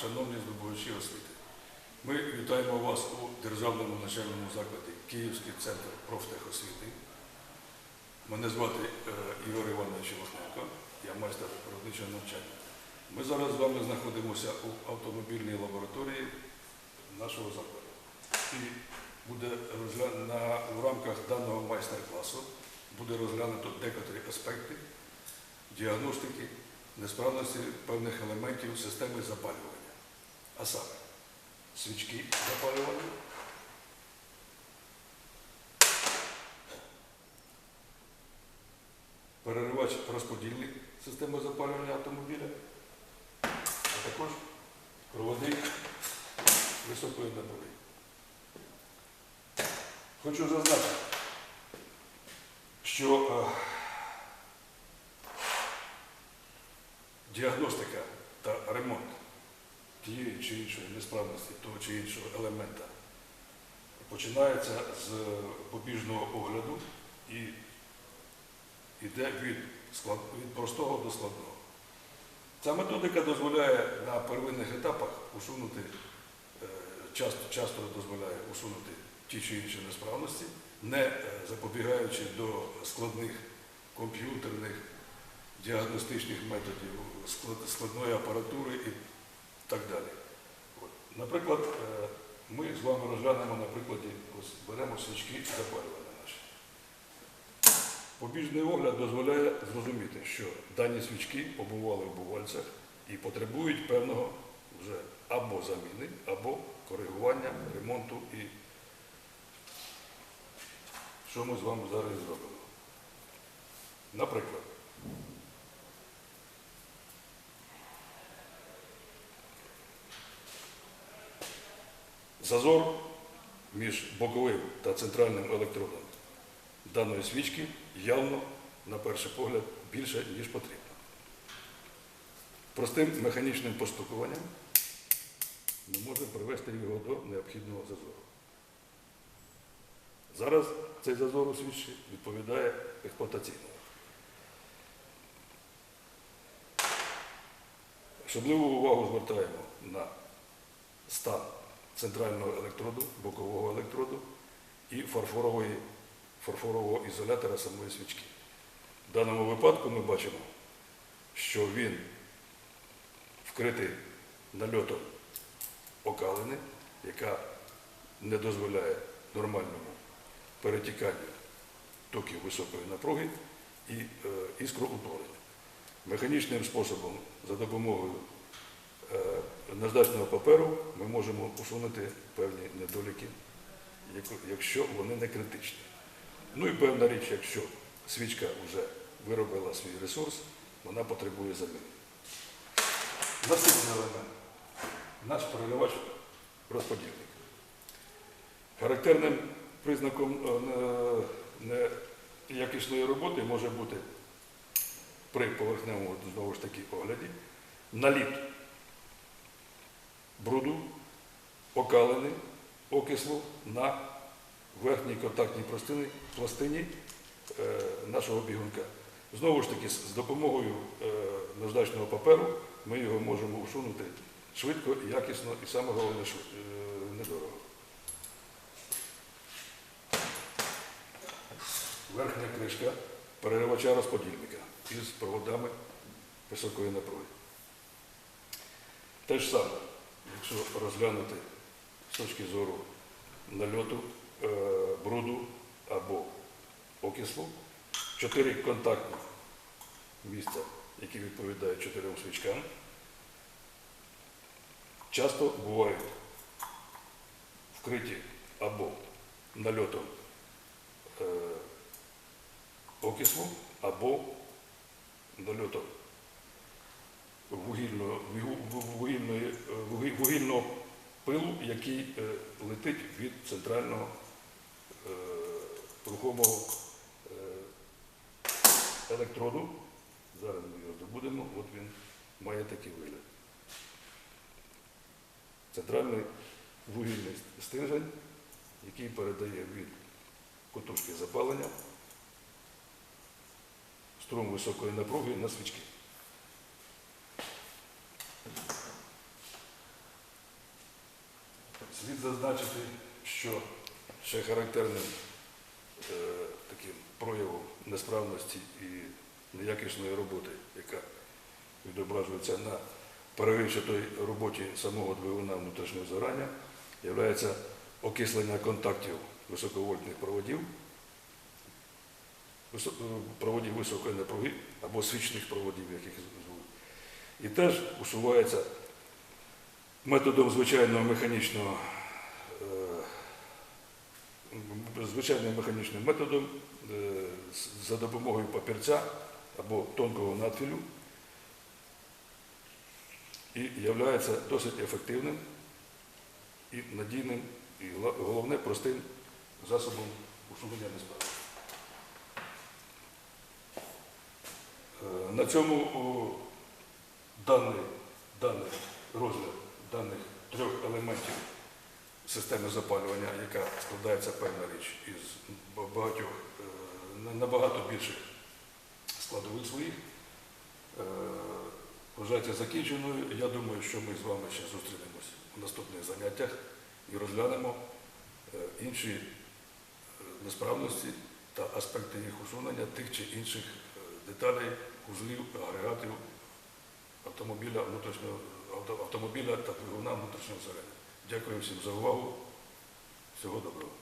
шановні здобувачі освіти. Ми вітаємо вас у державному навчальному закладі Київський центр профтехосвіти. Мене звати е, Ігор Іванович Лохненко, я майстер природничого навчання. Ми зараз з вами знаходимося у автомобільній лабораторії нашого закладу. І буде на, в рамках даного майстер-класу буде розглянуто декотрі аспекти діагностики несправності певних елементів системи запалювання. А саме свічки запалювання, переривач розподільник системи запалювання автомобіля, а також проводи високої напруги. Хочу зазначити, що е, діагностика та ремонт тієї чи іншої несправності того чи іншого елемента починається з побіжного огляду і йде від, склад, від простого до складного. Ця методика дозволяє на первинних етапах усунути, е, часто, часто дозволяє усунути ті чи інші несправності, не е, запобігаючи до складних комп'ютерних діагностичних методів, склад- складної апаратури і так далі. От. Наприклад, е, ми з вами розглянемо на прикладі, ось беремо свічки запалювання наші. Побіжний огляд дозволяє зрозуміти, що дані свічки побували в бувальцях і потребують певного вже або заміни, або коригування, ремонту і що ми з вами зараз зробимо. Наприклад, Зазор між боковим та центральним електродом даної свічки явно, на перший погляд, більше, ніж потрібно. Простим механічним постукуванням ми можемо привести його до необхідного зазору. Зараз цей зазор у свічці відповідає експлуатаційному. Особливу увагу звертаємо на стан центрального електроду, бокового електроду і фарфорового ізолятора самої свічки. В даному випадку ми бачимо, що він вкритий нальотом окалини, яка не дозволяє нормальному перетіканню токів високої напруги і е, іскроутворення. Механічним способом за допомогою наждачного паперу ми можемо усунути певні недоліки, якщо вони не критичні. Ну і певна річ, якщо свічка вже виробила свій ресурс, вона потребує заміни. Наступний елемент наш переливач розподільник. Характерним признаком е, неякісної роботи може бути при поверхневому знову ж таки огляді наліт бруду, окалини, окислу на верхній контактній пластині, пластині е, нашого бігунка. Знову ж таки, з допомогою е, наждачного паперу ми його можемо усунути швидко, якісно і саме головне е, недорого. Верхня кришка переривача розподільника із проводами високої напруги. Те ж саме, якщо розглянути з точки зору нальоту, е, бруду або окислу, чотири контактні місця, які відповідають чотирьом свічкам, часто бувають вкриті або нальотом е, окислу, або нальотом вугільного, вугільної, е, вугільного пилу, який е, летить від центрального е, рухомого електроду. Зараз ми його добудемо, от він має такий вигляд. Центральний вугільний стержень, який передає від котушки запалення струм високої напруги на свічки. Зазначити, що ще характерним е, таким проявом несправності і неякісної роботи, яка відображується на перевищитої роботі самого двигуна внутрішнього згорання, є окислення контактів високовольтних проводів, е, проводів високої напруги або свічних проводів, як їх звуть. І теж усувається методом звичайного механічного, звичайним механічним методом е, за допомогою папірця або тонкого надфілю і є досить ефективним і надійним, і головне простим засобом усунення несправи. Е, На цьому даний, даний розгляд даних трьох елементів системи запалювання, яка складається певна річ із багатьох е, набагато більших складових своїх, е, вважається закінченою. Я думаю, що ми з вами ще зустрінемось у наступних заняттях і розглянемо е, інші несправності та аспекти їх усунення тих чи інших деталей, узлів, агрегатів автомобіля автомобіля та двигуна внутрішнього згоряння. Дякую всім за увагу. Всього доброго.